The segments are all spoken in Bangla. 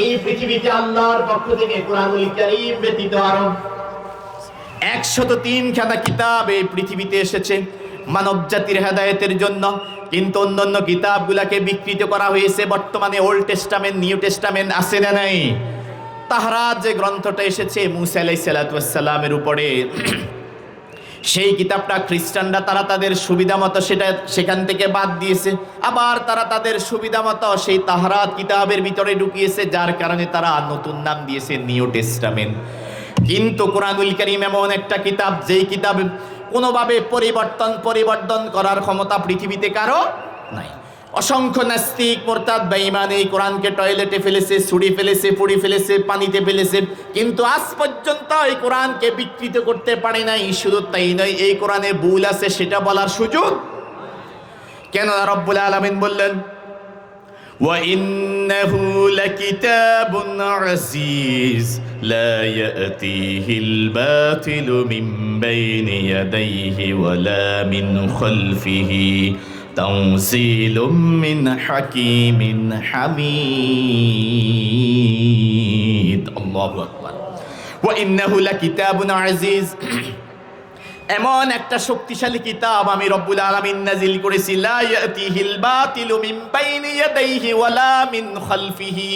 এই পৃথিবীতে আল্লাহর পক্ষ থেকে কোরআনুল কারীম ব্যতীত আরও একশত তিন খাতা কিতাব এই পৃথিবীতে এসেছে মানব জাতির হেদায়েতের জন্য। কিন্তু অন্যান্য কিতাবগুলাকে বিকৃত করা হয়েছে। বর্তমানে ওল্ড টেস্টামেন্ট নিউ টেস্টামেন্ট আছে না নাই? তাহারা যে গ্রন্থটা এসেছে, মুসা আলাই সালাতামের উপরে। সেই কিতাবটা খ্রিস্টানরা তারা তাদের সুবিধা মতো সেটা সেখান থেকে বাদ দিয়েছে। আবার তারা তাদের সুবিধা মতো সেই তাহারাত কিতাবের ভিতরে ঢুকিয়েছে, যার কারণে তারা নতুন নাম দিয়েছে নিউ টেস্টামেন্ট। কিন্তু কোরআনুল করিম এমন একটা কিতাব, যেই কিতাব কোনোভাবে পরিবর্তন পরিবর্তন করার ক্ষমতা পৃথিবীতে কারও নাই। অসংখ্য নাস্তিক মোরতাদ বেঈমান এই কোরআনকে টয়লেটে ফেলেছে ছুড়ি ফেলেছে পুড়ি ফেলেছে পানিতে ফেলেছে কিন্তু আজ পর্যন্ত এই কোরআনকে বিকৃত করতে পারে নাই শুধু তাই নয় এই কোরআনে ভুল আছে সেটা বলার সুযোগ কেন রব্বুল আলামিন বললেন وإنه لكتاب عزيز لا يأتيه الباطل من بين يديه ولا من خلفه تنزيل من حكيم حميد الله أكبر وإنه لكتاب عزيز এমন একটা শক্তিশালী কিতাব আমি রব্বুল আলামিন নাজিল করেছি লা ইয়াতিহিল বাতিলু মিন বাইনি ইয়াদাইহি ওয়ালা মিন খালফিহি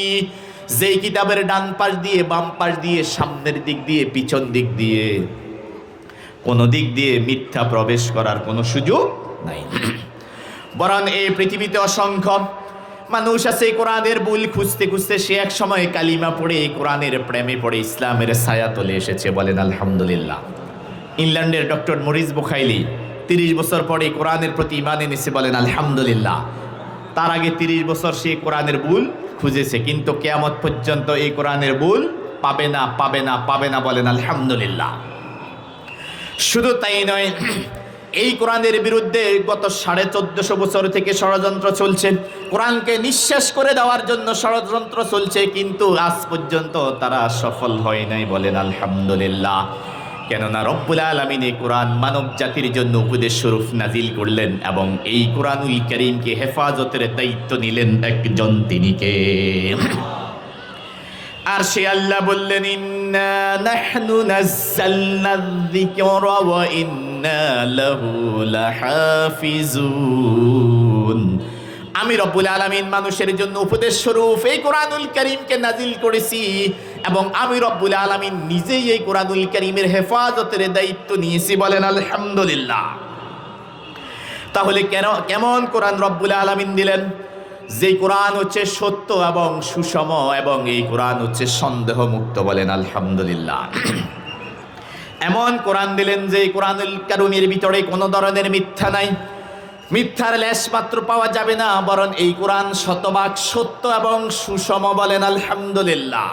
যেই কিতাবের ডান পাশ দিয়ে বাম পাশ দিয়ে সামনের দিক দিয়ে পিছন দিক দিয়ে কোন দিক দিয়ে মিথ্যা প্রবেশ করার কোনো সুযোগ নাই বরং এই পৃথিবীতে অসংখ্য মানুষ আছে কোরআনের ভুল খুঁজতে খুঁজতে। সে এক সময় কালিমা পড়ে কোরআনের প্রেমে পড়ে ইসলামের ছায়া তলে এসেছে বলেন আলহামদুলিল্লাহ। ইংল্যান্ডের ডক্টর মরিস বুখাইলি তিরিশ বছর পরে কোরআনের প্রতি ইমান এনেছে বলেন আলহামদুলিল্লাহ। তার আগে তিরিশ বছর সে কোরআনের ভুল খুঁজেছে, কিন্তু কেয়ামত পর্যন্ত এই কোরআনের ভুল পাবে না পাবে না পাবে না বলেন আলহামদুলিল্লাহ। শুধু তাই নয় এই কোরআনের বিরুদ্ধে গত সাড়ে চোদ্দশো বছর থেকে ষড়যন্ত্র চলছে। কোরআনকে নিঃশ্বাস করে দেওয়ার জন্য ষড়যন্ত্র চলছে, কিন্তু আজ পর্যন্ত তারা সফল হয় নাই বলেন আলহামদুলিল্লাহ। কেননা রব্বুল আলমিন এই কোরআন মানব জাতির জন্য উপদেশ স্বরূপ নাজিল করলেন এবং এই কোরআনুল করিমকে হেফাজতের দায়িত্ব নিলেন একজন তিনিকে আর সে আল্লাহ বললেন নাহনু নাযালনা যিকরা ওয়া ইন্না লাহু লাহাফিজুন আমি রব্বুল আলামিন মানুষের জন্য উপদেশ স্বরূপ এই কোরআনুল করিমকে নাজিল করেছি এবং আমি রব্বুল আলামিন নিজেই এই কোরআনুল করিমের হেফাজতের দায়িত্ব নিয়েছি বলেন আলহামদুলিল্লাহ। তাহলে কেন, কেমন কোরআন রব্বুল আলামিন দিলেন? যে কোরআন হচ্ছে সত্য এবং সুষম এবং এই কোরআন হচ্ছে সন্দেহ মুক্ত বলেন, আলহামদুলিল্লাহ। এমন কোরআন দিলেন যে কোরআনুল কারুমের ভিতরে কোনো ধরনের মিথ্যা নাই। মিথ্যার লেশ মাত্র পাওয়া যাবে না, বরং এই কোরআন শতভাগ সত্য এবং সুষম বলেন, আলহামদুলিল্লাহ।